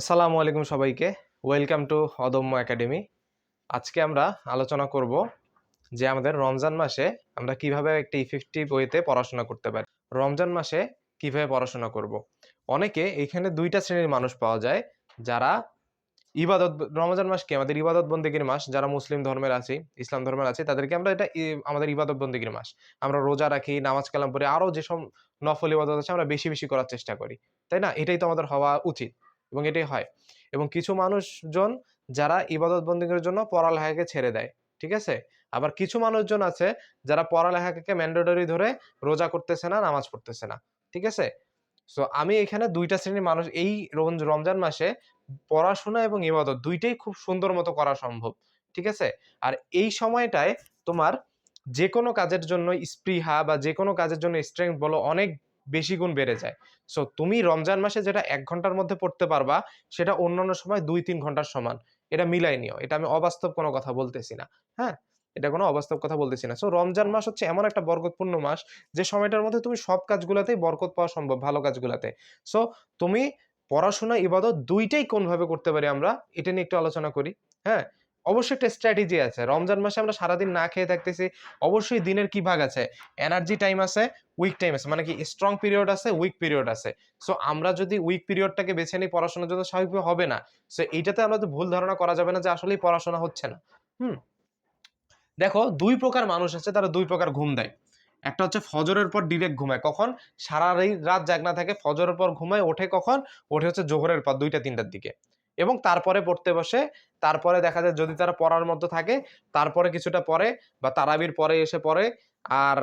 আসসালামু আলাইকুম সবাইকে। ওয়েলকাম টু অদম্য একাডেমি আজকে আমরা আলোচনা করব যে আমাদের রমজান মাসে আমরা কীভাবে একটি ইফেক্টিভ ওয়েতে পড়াশোনা করতে পারি। রমজান মাসে কীভাবে পড়াশোনা করব? অনেকে এখানে দুইটা শ্রেণির মানুষ পাওয়া যায়, যারা ইবাদত, রমজান মাস কি? আমাদের ইবাদত বন্দিগির মাস। যারা মুসলিম ধর্মের আছি, ইসলাম ধর্মের আছে, তাদেরকে আমরা এটা আমাদের ইবাদত বন্দিগির মাস। আমরা রোজা রাখি, নামাজ কালাম পড়ি আরও যেসব নফল ইবাদত আছে, আমরা বেশি বেশি করার চেষ্টা করি। তাই না? এটাই তো আমাদের হওয়া উচিত। এবং এটাই হয়। এবং কিছু মানুষজন যারা ইবাদত বন্দীদের জন্য পড়ালেখাকে ছেড়ে দেয়, ঠিক আছে? আবার কিছু মানুষজন আছে যারা পড়ালেখাকে ম্যান্ডেটরি ধরে রোজা করতেছে না, নামাজ পড়তেছে না, ঠিক আছে? সো আমি এখানে দুইটা শ্রেণির মানুষ, এই রম- রমজান মাসে পড়াশোনা এবং ইবাদত দুইটাই খুব সুন্দর মতো করা সম্ভব, ঠিক আছে? আর এই সময়টায় তোমার যে কোনো কাজের জন্য স্পৃহা বা যে কোনো কাজের জন্য স্ট্রেংথ বলো অনেক বেশি গুণ বেড়ে যায়। সো তুমি রমজান মাসে যেটা এক ঘণ্টার মধ্যে পড়তে পারবা, সেটা অন্যান্য সময় দুই, তিন ঘণ্টার সমান। এটা মিলাই নিও। এটা আমি অবাস্তব কোনো কথা বলতেছি না। হ্যাঁ? এটা কোনো অবাস্তব কথা বলতেছি না। সো রমজান মাস হচ্ছে এমন একটা বরকতপূর্ণ মাস, যে সময়টার মধ্যে তুমি সব কাজগুলাতেই বরকত পাওয়া সম্ভব, ভালো কাজগুলাতে। সো তুমি পড়াশোনা, ইবাদত দুইটাই কোনভাবে করতে পারি আমরা, এটা নিয়ে একটু আলোচনা করি। হ্যাঁ? অবশ্যই একটা স্ট্র্যাটেজি আছে। রমজান মাসে আমরা সারাদিন না খেয়ে থাকতেছি, অবশ্যই দিনের কি ভাগ আছে? এনার্জি টাইম আছে উইক টাইম আছে। মানে কি স্ট্রং পিরিয়ড আছে উইক পিরিয়ড আছে। সো আমরা যদি উইক পিরিয়ডটাকে বেছে নিই পড়াশোনার জন্য, স্বাভাবিকভাবে হবে না। সো এইটাতে আমরা তো ভুল ধারণা করা যাবে না যে আসলেই পড়াশোনা হচ্ছে না। হুম? দেখো, দুই প্রকার মানুষ আছে, তারা দুই প্রকার ঘুম দেয়। একটা হচ্ছে ফজরের পর ডিরেক্ট ঘুমায়। কখন? সারা রাত জাগনা থাকে, ফজরের পর ঘুমায়, ওঠে কখন? ওঠে হচ্ছে জোহরের পর, দুইটা, তিনটার দিকে। এবং তারপরে পড়তে বসে, তারপরে দেখা যায় যদি তারা পড়ার মধ্যে থাকে, তারপরে কিছুটা পরে বা তারাবির পরে এসে পড়ে। আর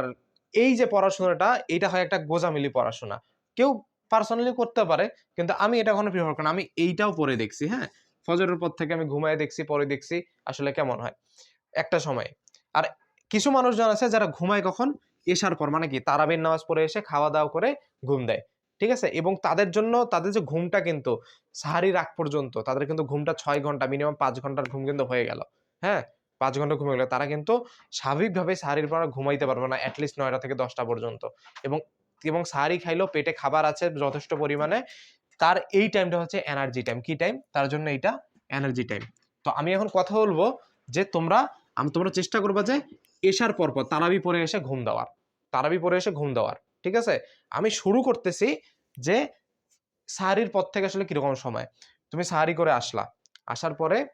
এই যে পড়াশোনাটা, এটা হয় একটা গোজামিলি পড়াশোনা। কেউ পার্সোনালি করতে পারে, কিন্তু আমি এটা কখনো প্রিফার করি না। আমি এইটাও পরে দেখছি হ্যাঁ? ফজরের পর থেকে আমি ঘুমায় দেখছি পরে দেখছি, আসলে কেমন হয়? একটা সময়। আর কিছু মানুষজন আছে যারা ঘুমায় কখন? এসার পর মানে কি? তারাবির নামাজ পড়ে এসে খাওয়া দাওয়া করে ঘুম দেয়। ঠিক আছে? এবং তাদের জন্য তাদের যে ঘুমটা কিন্তু সাহারির আগ পর্যন্ত, তাদের কিন্তু ঘুমটা ছয় ঘণ্টা মিনিমাম পাঁচ ঘণ্টার ঘুম কিন্তু হয়ে গেল। হ্যাঁ? পাঁচ ঘণ্টা ঘুমে গেলে। তারা কিন্তু স্বাভাবিকভাবে সাহারির পর ঘুমাইতে পারবে না অ্যাটলিস্ট নয়টা থেকে দশটা পর্যন্ত। এবং এবং সাহারি খাইলেও পেটে খাবার আছে যথেষ্ট পরিমাণে। তার এই টাইমটা হচ্ছে এনার্জি টাইম কি টাইম তার জন্য এটা এনার্জি টাইম তো আমি এখন কথা বলব যে তোমরা, আমি, তোমরা চেষ্টা করবা যে এসার পর পর তারাবি পরে এসে ঘুম দেওয়ার। তারাবি পরে এসে ঘুম দেওয়ার। ঠিক আছে? আমি শুরু করতেছি যে সাহারির পর থেকে আসলে কীরকম সময়? তুমি সাহারি করে আসলা। আসার পরে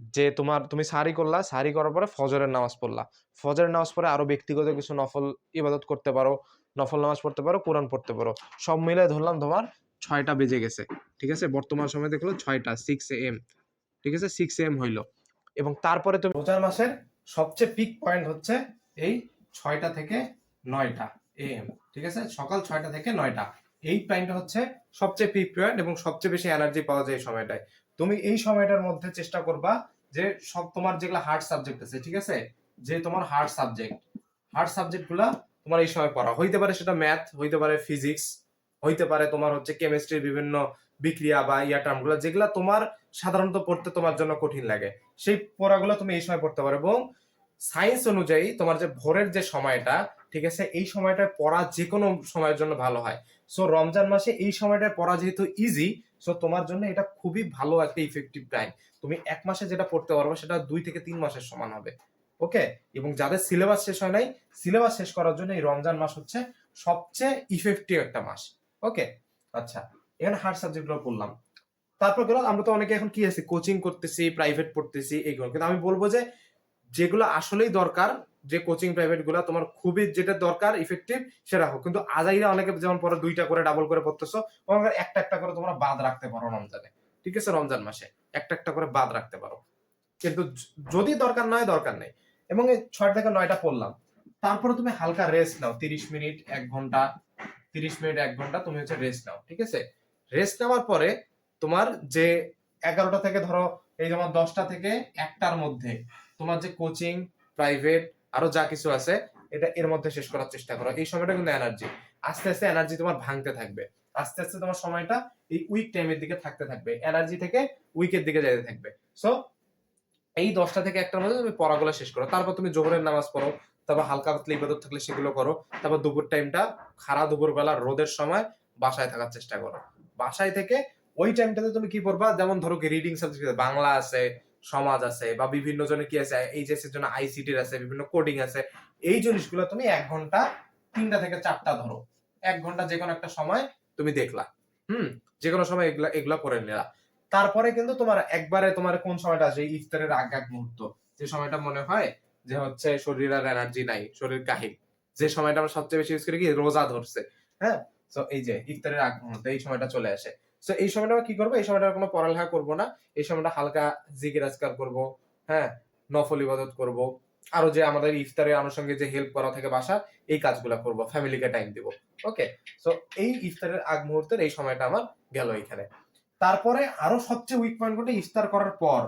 যে তোমার, তুমি সাহারি করলা সাহারি করার পরে ফজরের নামাজ পড়লা। ফজরের নামাজ পড়ে আরও ব্যক্তিগত কিছু নফল ইবাদত করতে পারো, নফল নামাজ পড়তে পারো, কোরআন পড়তে পারো। সব মিলে ধরলাম তোমার ছয়টা বেজে গেছে। ঠিক আছে? বর্তমান সময় দেখল ছয়টা সিক্স এম ঠিক আছে? সিক্স এম হইল। এবং তারপরে তুমি রোজার মাসের সবচেয়ে পিক পয়েন্ট হচ্ছে এই ছয়টা থেকে নয়টা এম ঠিক আছে? সকাল ছয়টা থেকে নয়টা। এই টাইমটা হচ্ছে সবচেয়ে পিক পয়েন্ট এবং সবচেয়ে বেশি এনার্জি পাওয়া যায় এই সময়টায়। তুমি এই সময়টার মধ্যে চেষ্টা করবা যে সব তোমার যেগুলো হার্ড সাবজেক্ট আছে, ঠিক আছে? যে তোমার হার্ড সাবজেক্ট হার্ড সাবজেক্টগুলা তোমার এই সময় পড়া। হইতে পারে সেটা ম্যাথ হইতে পারে ফিজিক্স হইতে পারে তোমার হচ্ছে কেমিস্ট্রির বিভিন্ন বিক্রিয়া বা ইয়া টার্মগুলো যেগুলো তোমার সাধারণত পড়তে তোমার জন্য কঠিন লাগে। সেই পড়াগুলো তুমি এই সময় পড়তে পারো এবং সায়েন্স অনুযায়ী তোমার যে ভোরের যে সময়টা, ঠিক আছে? এই সময়টায় পড়া যে কোনো সময়ের জন্য ভালো হয়। সো রমজান মাসে এই সময়টায় পড়া যেহেতু ইজি সো তোমার জন্য এটা খুবই ভালো একটা ইফেক্টিভ টাইম তুমি এক মাসে যেটা পড়তে পারবে, সেটা দুই থেকে তিন মাসের সমান হবে। ওকে এবং যাদের সিলেবাস শেষ হয় নাই সিলেবাস শেষ করার জন্য এই রমজান মাস হচ্ছে সবচেয়ে ইফেক্টিভ একটা মাস। ওকে আচ্ছা এখানে হার্ড সাবজেক্টগুলো বললাম। তারপর গেল, আমরা তো অনেকে এখন কি আছে? কোচিং করতেছি প্রাইভেট পড়তেছি, এইগুলো। কিন্তু আমি বলব যে যেগুলো আসলেই দরকার, যে কোচিং প্রাইভেটগুলা তোমার খুবই যেটা দরকার ইফেক্টিভ সেটা হোক। কিন্তু আজাইরা অনেকে যেমন পরে দুইটা করে ডাবল করে পড়তেছো, তোমাকে একটা একটা করে তোমরা বাদ রাখতে পারো রমজানে। ঠিক আছে? রমজান মাসে একটা একটা করে বাদ রাখতে পারো। কিন্তু যদি দরকার নয়, দরকার নেই। এবং এই ছয় থেকে নয়টা পড়লাম। তারপরে তুমি হালকা রেস্ট নাও। তিরিশ মিনিট, এক ঘণ্টা, তিরিশ মিনিট, এক ঘণ্টা তুমি হচ্ছে রেস্ট নাও। ঠিক আছে? রেস্ট নেওয়ার পরে তোমার যে এগারোটা থেকে ধরো, এই যেমন দশটা থেকে একটার মধ্যে তোমার যে কোচিং প্রাইভেট আরও যা কিছু আছে, এটা এর মধ্যে শেষ করার চেষ্টা করো। এই সময়টা কিন্তু এনার্জি আস্তে আস্তে এনার্জি তোমার ভাঙতে থাকবে। আস্তে আস্তে তোমার সময়টা এই উইক টাইমের দিকে থাকতে থাকবে। এনার্জি থেকে উইকের দিকে যেতে থাকবে। সো এই দশটা থেকে একটার মধ্যে তুমি পড়াগুলো শেষ করো। তারপর তুমি জোহরের নামাজ পড়ো, তারপর হালকা পাতলা ইবাদত থাকলে সেগুলো করো। তারপর দুপুর টাইমটা খারা দুপুর বেলা রোদের সময় বাসায় থাকার চেষ্টা করো। বাসায় থেকে ওই টাইমটাতে তুমি কি পড়বা? যেমন ধরো কি রিডিং সাবজেক্ট বাংলা আছে সমাজ আছে বা বিভিন্ন জনের কি আছে এইচএস এর জন্য আইসিটির আছে, বিভিন্ন কোডিং আছে, এই জিনিসগুলো তুমি এক ঘণ্টা তিনটা থেকে চারটা ধরো। এক ঘণ্টা যে কোনো একটা সময় তুমি দেখলা। হুম? যে কোনো সময় এগুলা এগুলা করে নিলা। তারপরে কিন্তু তোমার একবারে তোমার কোন সময়টা এই ইফতারের আগ আগ মুহূর্ত। যে সময়টা মনে হয় যে হচ্ছে শরীর আর এনার্জি নাই, শরীর কাহিল। যে সময়টা আমরা সবচেয়ে বেশি ইউজ করি কি? রোজা ধরছে। হ্যাঁ? তো এই যে ইফতারের আগ মুহূর্ত, এই সময়টা চলে আসে। তো এই সময়টা আমরা কি করব? এই সময়টা কোনো পড়ালেখা করব না। এই সময়টা হালকা জিকির আজকার করব হ্যাঁ? নফল ইবাদত করব। আরও যে আমাদের ইফতারের আনুষঙ্গে যে হেল্প করা থাকে বাসা এই কাজগুলো করব ফ্যামিলিকে টাইম দিব। ওকে সো এই ইফতারের আগ মুহূর্তের এই সময়টা আমার গেল এখানে। তারপরে আরও সবচেয়ে উইক পয়েন্ট কোনটা ইফতার করার পর,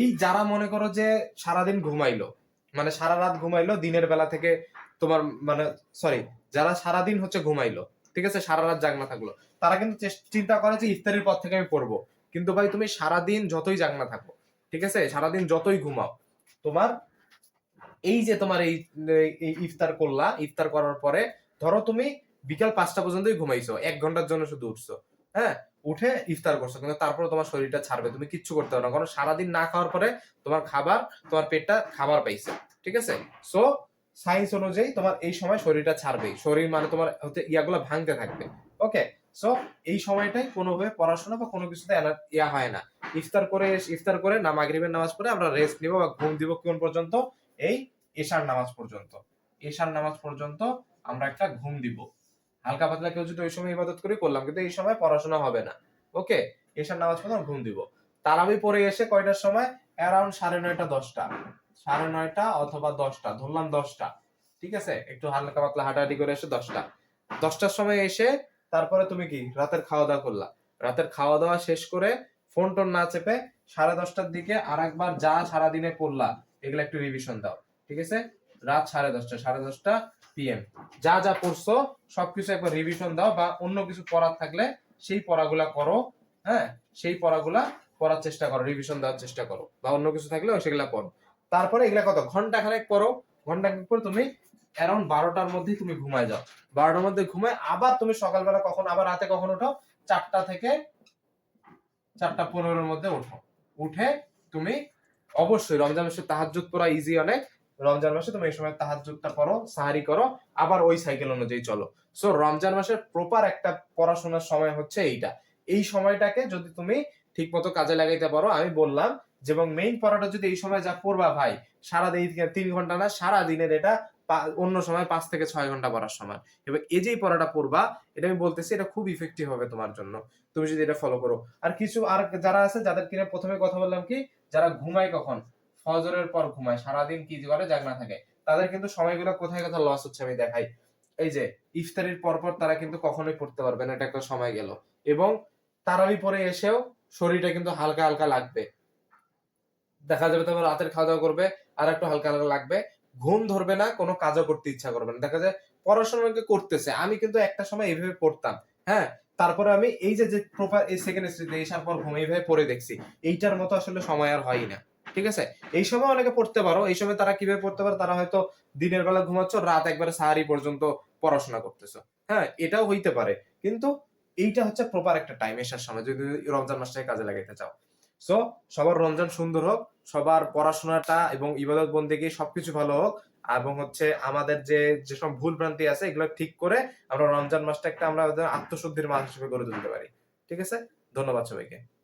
এই যারা মনে করো যে সারাদিন ঘুমাইলো মানে সারা রাত ঘুমাইলো, দিনের বেলা থেকে তোমার মানে সরি যারা সারাদিন হচ্ছে ঘুমাইলো ঠিক আছে? সারা রাত জাগনা থাকল। তারা কিন্তু চিন্তা করে যে ইফতারির পর থেকে আমি পড়ব। কিন্তু ভাই, তুমি সারাদিন যতই জাগনা থাকো, ঠিক আছে? সারাদিন যতই ঘুমাও, তোমার এই যে তোমার এই ইফতার করলা, ইফতার করার পরে ধরো তুমি বিকাল পাঁচটা পর্যন্তই ঘুমাইছো, এক ঘণ্টার জন্য শুধু উঠছো হ্যাঁ? উঠে ইফতার করছ, কিন্তু তারপরে তোমার শরীরটা ছাড়বে, তুমি কিচ্ছু করতে পারো না। কারণ সারাদিন না খাওয়ার পরে তোমার খাবার, তোমার পেটটা খাবার পাইছে, ঠিক আছে? সো সায়েন্স অনুযায়ী তোমার এই সময় শরীরটা ছাড়বেই। শরীর মানে তোমার হতে ইয়াগুলো ভাঙতে থাকবে। ওকে সো এই সময়টাই কোনোভাবে পড়াশোনা বা কোনো কিছুতে ইয়া হয় না। ইফতার করে ইফতার করে না, মাগরিবের নামাজ পড়ে আমরা রেস্ট নিব বা ঘুম দিব কোন পর্যন্ত? এই এশার নামাজ পর্যন্ত। এশার নামাজ পর্যন্ত আমরা একটা ঘুম দিব। হালকা পাতলা কেউ যদি ওই সময় ইবাদত করে, করলাম। কিন্তু এই সময় পড়াশোনা হবে না। ওকে এশার নামাজ পড়ে ঘুম দিব। তারাবি পরে এসে কয়টার সময়? অ্যারাউন্ড সাড়ে নয়টা, দশটা। সাড়ে নয়টা অথবা দশটা, ধরলাম দশটা, ঠিক আছে? একটু হালকা পাতলা হাঁটাহাঁটি করে এসে দশটা। দশটার সময় এসে তারপরে তুমি কি? রাতের খাওয়া দাওয়া করলা। রাতের খাওয়া দাওয়া শেষ করে ফোন টোন না চেপে সাড়ে দশটার দিকে আর একবার যা সারাদিনে পড়লা এগুলো একটু রিভিশন দাও, ঠিক আছে? রাত সাড়ে দশটা সাড়ে দশটা পিএম যা যা পড়ছো সবকিছু একবার রিভিশন দাও বা অন্য কিছু পড়ার থাকলে সেই পড়াগুলা করো হ্যাঁ? সেই পড়াগুলা পড়ার চেষ্টা করো রিভিশন দেওয়ার চেষ্টা করো বা অন্য কিছু থাকলে সেগুলা পড়ো তারপরে এগুলা কত? ঘণ্টা খানেক পড়ো ঘণ্টা খানেক পর তুমি অ্যারাউন্ড বারোটার মধ্যেই তুমি ঘুমায় যাও। বারোটার মধ্যে ঘুমায় আবার তুমি সকালবেলা কখন, আবার রাতে কখন ওঠো? চারটা থেকে চারটা পনেরোর মধ্যে ওঠো। উঠে তুমি অবশ্যই রমজান মাসে তাহাজ্জুদ পড়া ইজি অনেক রমজান মাসে তুমি এই সময় তাহাজ্জুদটা পড়ো, সাহারি করো, আবার ওই সাইকেল অনুযায়ী চলো। সো রমজান মাসের প্রপার একটা পড়াশোনার সময় হচ্ছে এইটা। এই সময়টাকে যদি তুমি ঠিক মতো কাজে লাগাইতে পারো, আমি বললাম এবং মেইন পড়াটা যদি এই সময় যা পড়বা ভাই সারা দিন তিন ঘণ্টা না সারা দিনের এটা অন্য সময় পাঁচ থেকে ছয় ঘণ্টা পড়ার সময়। এবং এই যেই পড়াটা পড়বা এটা আমি বলতেছি এটা খুব ইফেক্টিভ হবে তোমার জন্য। তুমি যদি এটা ফলো করো। আর কিছু, আর যারা আছে, যাদের কিনা প্রথমে কথা বললাম কি, যারা ঘুমায় কখন, ফজরের পর ঘুমায়, সারাদিন কি করে জাগনা থাকে, তাদের কিন্তু সময়গুলো কোথায় কোথায় লস হচ্ছে আমি দেখাই। এই যে, ইফতারির পর পর তারা কিন্তু কখনোই পড়তে পারবে না, এটা একটা সময় গেল। এবং তারাবি পরে এসেও শরীরটা কিন্তু হালকা হালকা লাগবে। দেখা যাবে তোমার রাতের খাওয়া দাওয়া করবে, আর একটু হালকা হালকা লাগবে। ঘুম ধরবে না, কোনো কাজও করতে ইচ্ছা করবে না। দেখা যায় পড়াশোনাকে করতেছে। আমি কিন্তু একটা সময় এইভাবে পড়তাম হ্যাঁ? তারপরে আমি এই যে যে প্রপার এই সেকেন্ড স্টেজে এসার পর ঘুম এইভাবে পড়ে দেখছি। এইটার মতো আসলে সময় আর হয় না, ঠিক আছে? এই সময় অনেকে পড়তে পারো, এই সময় তারা কীভাবে পড়তে পারে, তারা হয়তো দিনের বেলা ঘুমাচ্ছ, রাত একবারে সাহারি পর্যন্ত পড়াশোনা করতেছো হ্যাঁ? এটাও হইতে পারে। কিন্তু এইটা হচ্ছে প্রপার একটা টাইম এসার সময়, যদি রমজান মাসটাকে কাজে লাগাইতে চাও। সো সবার রমজান সুন্দর হোক, সবার পড়াশোনাটা এবং ইবাদত বন্দিকে সবকিছু ভালো হোক, এবং হচ্ছে আমাদের যে যেসব ভুল ভ্রান্তি আছে, এগুলো ঠিক করে আমরা রমজান মাসটা একটা আমরা আত্মশুদ্ধির মাস হিসেবে গড়ে তুলতে পারি। ঠিক আছে? ধন্যবাদ সবাইকে।